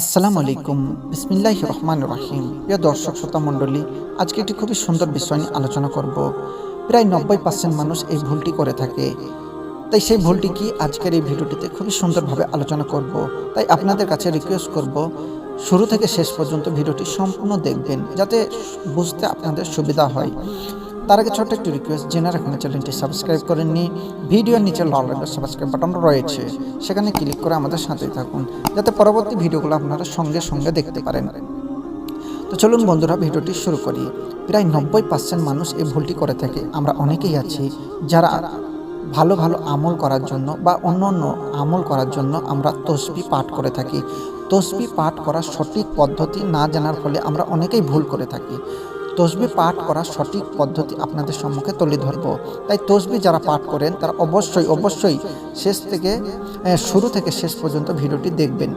আসসালামু আলাইকুম। বিসমিল্লাহ রহমান রহিম। প্রিয় দর্শক, শ্রোতা, মণ্ডলী, আজকে একটি খুবই সুন্দর বিষয় নিয়ে আলোচনা করব। প্রায় নব্বই পার্সেন্ট মানুষ এই ভুলটি করে থাকে। তাই সেই ভুলটি কি আজকের এই ভিডিওটিতে খুবই সুন্দরভাবে আলোচনা করব। তাই আপনাদের কাছে রিকোয়েস্ট করব, শুরু থেকে শেষ পর্যন্ত ভিডিওটি সম্পূর্ণ দেখবেন, যাতে বুঝতে আপনাদের সুবিধা হয়। তার আগে ছোট্ট একটি রিকোয়েস্ট জেনে রাখুন চ্যানেলটি সাবস্ক্রাইব করেননি ভিডিওর নিচে লাল রঙের সাবস্ক্রাইব বাটন রয়েছে, সেখানে ক্লিক করে আমাদের সাথেই থাকুন, যাতে পরবর্তী ভিডিওগুলো আপনারা সঙ্গে সঙ্গে দেখতে পারেন। তো চলুন বন্ধুরা ভিডিওটি শুরু করি। প্রায় নব্বই পার্সেন্ট মানুষ এই ভুলটি করে থাকে। আমরা অনেকেই আছি যারা ভালো ভালো আমল করার জন্য বা অন্য অন্য আমল করার জন্য আমরা তসবি পাঠ করে থাকি। তসবি পাঠ করার সঠিক পদ্ধতি না জানার ফলে আমরা অনেকেই ভুল করে থাকি। তসবি পাঠ করার সঠিক পদ্ধতি আপনাদের সম্মুখে তুলে ধরব। তাই তসবি যারা পাঠ করেন, তারা অবশ্যই অবশ্যই শেষ থেকে শুরু থেকে শেষ পর্যন্ত ভিডিওটি দেখবেন।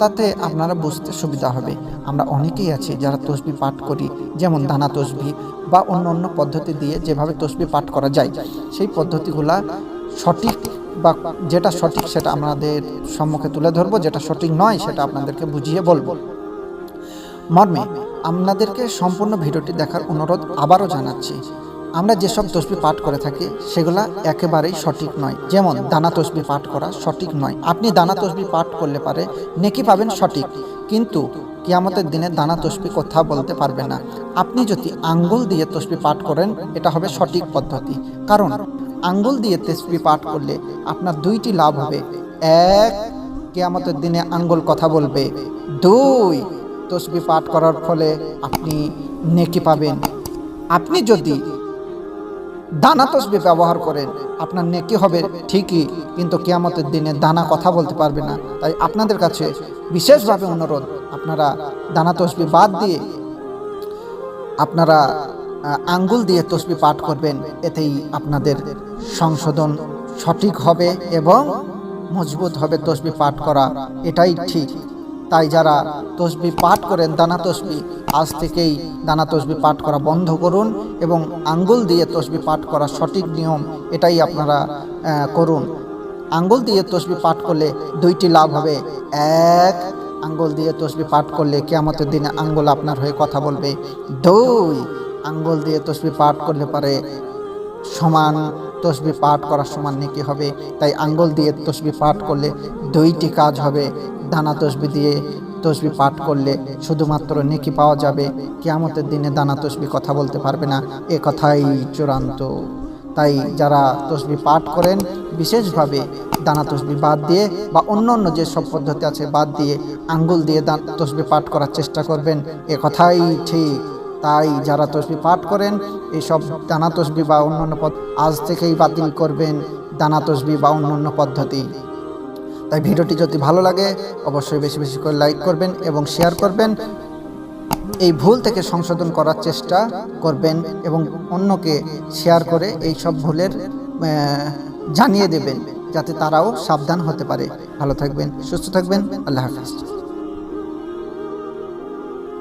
তাতে আপনারা বুঝতে সুবিধা হবে। আমরা অনেকেই আছি যারা তসবি পাঠ করি, যেমন দানা তসবি বা অন্য অন্য পদ্ধতি দিয়ে যেভাবে তসবি পাঠ করা যায়। সেই পদ্ধতিগুলা সঠিক বা যেটা সঠিক সেটা আমাদের সম্মুখে তুলে ধরবো। যেটা সঠিক নয় সেটা আপনাদেরকে বুঝিয়ে বলব। মর্মে আপনাদেরকে সম্পূর্ণ ভিডিওটি দেখার অনুরোধ আবারও জানাচ্ছি। আমরা যেসব তসবি পাঠ করে থাকি, সেগুলা একেবারেই সঠিক নয়। যেমন, দানা তসবি পাঠ করা সঠিক নয়। আপনি দানা তসবি পাঠ করলে পারে নেকি পাবেন সঠিক। কিন্তু কিয়ামতের দিনে দানা তসবি কথা বলতে পারবে না। আপনি যদি আঙ্গুল দিয়ে তসবি পাঠ করেন, এটা হবে সঠিক পদ্ধতি। কারণ, আঙ্গুল দিয়ে তসবি পাঠ করলে আপনার দুইটি লাভ হবে। এক, কেয়ামতের দিনে আঙ্গুল কথা বলবে। দুই তসবি পাঠ করার ফলে আপনি নেকি পাবেন। আপনি যদি দানা তসবি ব্যবহার করেন, আপনার নেকি হবে ঠিকই, কিন্তু কেয়ামতের দিনে দানা কথা বলতে পারবে না। তাই আপনাদের কাছে বিশেষভাবে অনুরোধ, আপনারা দানা তসবি বাদ দিয়ে আপনারা আঙ্গুল দিয়ে তসবি পাঠ করবেন, এতেই আপনাদের সংশোধন সঠিক হবে এবং মজবুত হবে তসবি পাঠ করা। এটাই ঠিক। তাই যারা তসবি পাঠ করেন দানা তসবি, আজ থেকেই দানা তসবি পাঠ করা বন্ধ করুন এবং আঙ্গুল দিয়ে তসবি পাঠ করা সঠিক নিয়ম এটাই আপনারা করুন। আঙ্গুল দিয়ে তসবি পাঠ করলে দুইটি লাভ হবে। এক, আঙ্গুল দিয়ে তসবি পাঠ করলে কেয়ামতের দিনে আঙ্গুল আপনার হয়ে কথা বলবে। দুই, আঙ্গুল দিয়ে তসবি পাঠ করলে পারে সমান, তসবি পাঠ করার সমান নেকি হবে। তাই আঙ্গুল দিয়ে তসবি পাঠ করলে দুইটি কাজ হবে। দানা তসবি দিয়ে তসবি পাঠ করলে শুধুমাত্র নেকি পাওয়া যাবে। কেয়ামতের দিনে দানা তসবি কথা বলতে পারবে না। এ কথাই চূড়ান্ত। তাই যারা তসবি পাঠ করেন, বিশেষভাবে দানা তসবি বাদ দিয়ে বা অন্য অন্য যে সব পদ্ধতি আছে বাদ দিয়ে আঙ্গুল দিয়ে দান তসবি পাঠ করার চেষ্টা করবেন, এ কথাই ঠিক। তাই যারা তসবি পাঠ করেন এইসব দানা তসবি বা অন্যান্য পদ আজ থেকেই বাতিল করবেন। দানা তসবি বা অন্যান্য পদ্ধতি। তাই ভিডিওটি যদি ভালো লাগে, অবশ্যই বেশি বেশি করে লাইক করবেন এবং শেয়ার করবেন। এই ভুল থেকে সংশোধন করার চেষ্টা করবেন এবং অন্যকে শেয়ার করে এই সব ভুলের জানিয়ে দেবেন, যাতে তারাও সাবধান হতে পারে। ভালো থাকবেন, সুস্থ থাকবেন, আল্লাহ হাফিজ।